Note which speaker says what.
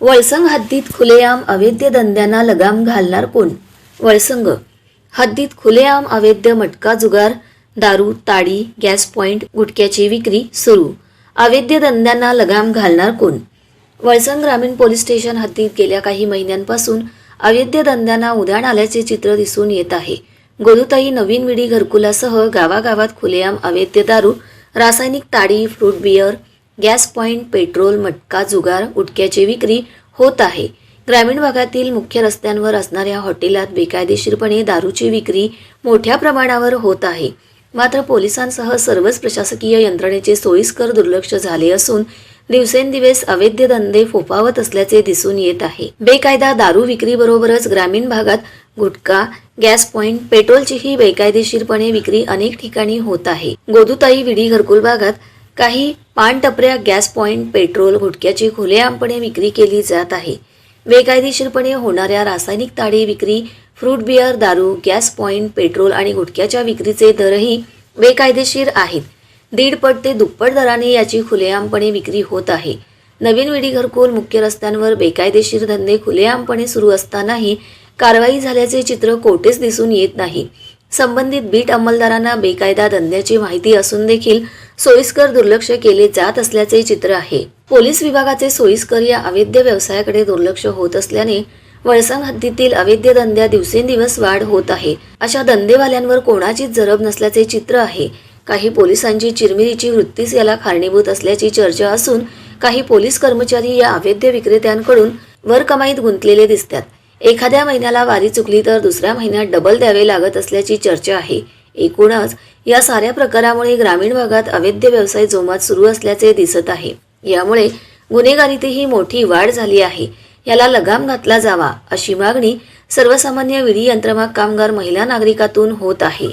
Speaker 1: वळसंग हद्दीत खुलेआम अवैध धंद्यांना लगाम घालणार कोण? वळसंग. हद्दीत खुलेआम अवैध मटका जुगार दारू ताडी गॅस पॉइंट गुटख्याची विक्री सुरू. अवैध धंद्यांना लगाम घालणार कोण? वळसंग ग्रामीण पोलीस स्टेशन हद्दीत गेल्या काही महिन्यांपासून अवैध धंद्यांना उधाण आल्याचे चित्र दिसून येत आहे. गोदुताई नवीन विडी घरकुलासह गावागावात खुलेआम अवैध दारू रासायनिक ताडी fruit beer gas point petrol मटका जुगार गुटख्याची विक्री होत आहे. ग्रामीण भागातील मुख्य रस्त्यांवर असणाऱ्या हॉटेलात बेकायदेशीरपणे दारूची विक्री मोठ्या प्रमाणावर होत आहे. मात्र पोलिसांसह सर्वच प्रशासकीय यंत्रणेचे सोयीस्कर दुर्लक्ष झाले असून दिवसेंदिवस अवैध धंदे फोफावत असल्याचे दिसून येत आहे. बेकायदा दारू विक्रीबरोबरच ग्रामीण भागात गुटखा गॅस पॉइंट पेट्रोलचीही बेकायदेशीरपणे विक्री अनेक ठिकाणी होत आहे. गोदुताई विडी घरकुल भागात काही पानटपऱ्या गॅस पॉईंट पेट्रोल गुटख्याची खुलेआमपणे विक्री केली जात आहे. बेकायदेशीरपणे होणाऱ्या रासायनिक ताडी विक्री फ्रूट बियर दारू गॅस पॉईंट पेट्रोल आणि गुटख्याच्या विक्रीचे दरही बेकायदेशीर आहेत. दीडपट ते दुप्पट दराने याची खुलेआमपणे विक्री होत आहे. नवीन विडी घरकुल मुख्य रस्त्यांवर बेकायदेशीर धंदे खुलेआमपणे सुरू असतानाही कारवाई झाल्याचे चित्र कोठेच दिसून येत नाही. संबंधित बीट अंमलदारांना बेकायदा धंद्याची माहिती असून देखील सोयीस्कर दुर्लक्ष केले जात असल्याचे चित्र आहे. पोलीस विभागाचे सोयीस्कर या अवैध व्यवसायाकडे दुर्लक्ष होत असल्याने वळसंग हद्दीतील अवैध धंद्या दिवसेंदिवस वाढ होत आहे. अशा धंदेवाल्यांवर कोणाचीच जरब नसल्याचे चित्र आहे. काही पोलिसांची चिरमिरीची वृत्तीच याला कारणीभूत असल्याची चर्चा असून काही पोलीस कर्मचारी या अवैध विक्रेत्यांकडून वर कमाईत गुंतलेले दिसतात. एखाद्या महिन्याला वारी चुकली तर दुसऱ्या महिन्यात डबल द्यावे लागत असल्याची चर्चा आहे. एकूणच या साऱ्या प्रकारामुळे ग्रामीण भागात अवैध व्यवसाय जोमात सुरू असल्याचे दिसत आहे. यामुळे गुन्हेगारीतही मोठी वाढ झाली आहे. याला लगाम घातला जावा अशी मागणी सर्वसामान्य विधी यंत्रमाग कामगार महिला नागरिकातून होत आहे.